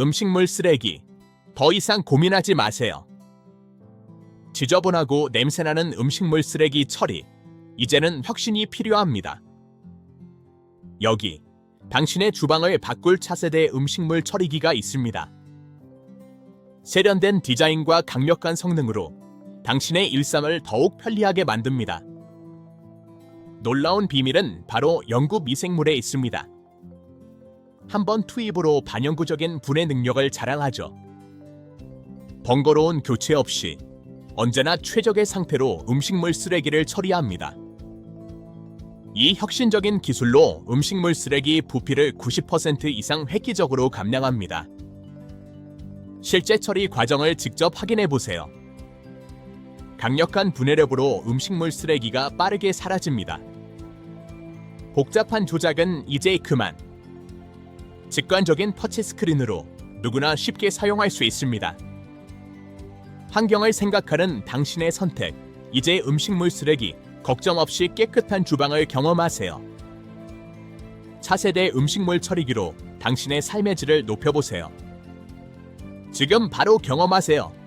음식물 쓰레기. 더 이상 고민하지 마세요. 지저분하고 냄새나는 음식물 쓰레기 처리. 이제는 혁신이 필요합니다. 여기 당신의 주방을 바꿀 차세대 음식물 처리기가 있습니다. 세련된 디자인과 강력한 성능으로 당신의 일상을 더욱 편리하게 만듭니다. 놀라운 비밀은 바로 영구 미생물에 있습니다. 한 번 투입으로 반영구적인 분해 능력을 자랑하죠. 번거로운 교체 없이 언제나 최적의 상태로 음식물 쓰레기를 처리합니다. 이 혁신적인 기술로 음식물 쓰레기 부피를 90% 이상 획기적으로 감량합니다. 실제 처리 과정을 직접 확인해 보세요. 강력한 분해력으로 음식물 쓰레기가 빠르게 사라집니다. 복잡한 조작은 이제 그만. 직관적인 터치 스크린으로 누구나 쉽게 사용할 수 있습니다. 환경을 생각하는 당신의 선택. 이제 음식물 쓰레기 걱정 없이 깨끗한 주방을 경험하세요. 차세대 음식물 처리기로 당신의 삶의 질을 높여보세요. 지금 바로 경험하세요.